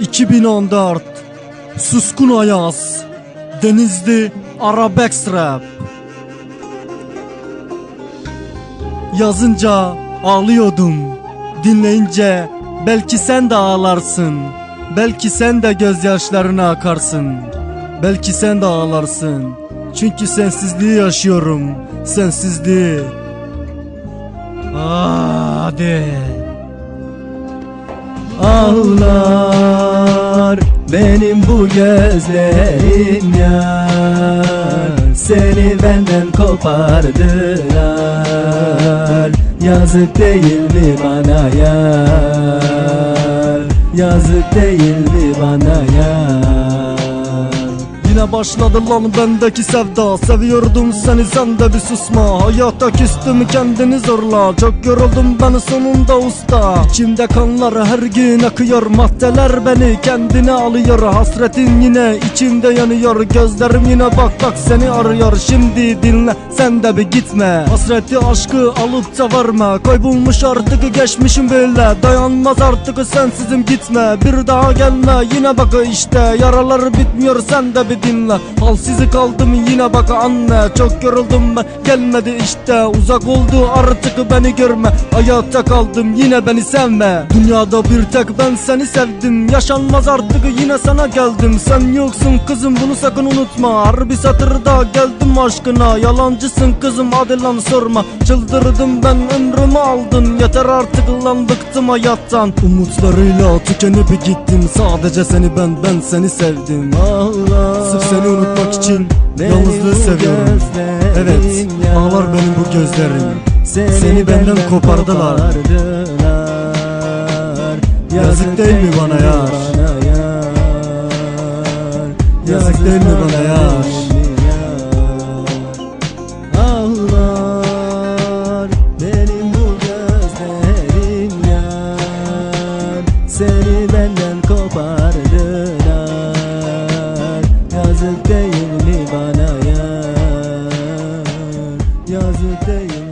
...2014... ...Suskun Ayaz... ...Denizli Arabex Rap... Yazınca ağlıyordum. Dinleyince belki sen de ağlarsın. Belki sen de gözyaşlarına akarsın. Belki sen de ağlarsın. Çünkü sensizliği yaşıyorum. Sensizliği. Hadi. Ağlar benim bu gözlerim yar. Seni benden kopardılar. Yazık değil mi bana yar? Yazık değil mi bana yar Yine başladı lan bendeki sevda. Seviyordum seni sen de bir susma. Hayata küstüm kendini zorla. Çok yoruldum ben sonunda usta. İçimde kanlar her gün akıyor. Maddeler beni kendine alıyor. Hasretin yine içimde yanıyor. Gözlerim yine bak bak seni arıyor. Şimdi dinle sen de bir gitme. Hasreti aşkı alıp da varma Kaybolmuş artık geçmişim böyle. Dayanmaz artık sensizim gitme. Bir daha gelme. Yine bak işte Yaralar bitmiyor. Sen de bir dinle Halsiz kaldım yine bak anne. Çok yoruldum ben gelmedi işte Uzak oldu artık beni görme. Hayatta kaldım yine beni sevme. Dünyada bir tek ben seni sevdim. Yaşanmaz artık yine sana geldim. Sen yoksun kızım bunu sakın unutma. Harbi satırda geldim aşkına. Yalancısın kızım hadi lan sorma. Çıldırdım ben ömrümü aldın. Yeter artık lan bıktım hayattan. Umutlarıyla tükenip gittim. Sadece seni ben ben seni sevdim. Allah Sırf seni unutmak için yalnızlığı seviyorum. Evet ağlar benim bu gözlerim. Seni benden kopardılar. Yazık değil mi bana yar? Yazık değil mi bana yar? Seni benden kopardı Yazık değil mi bana yar Yazık değil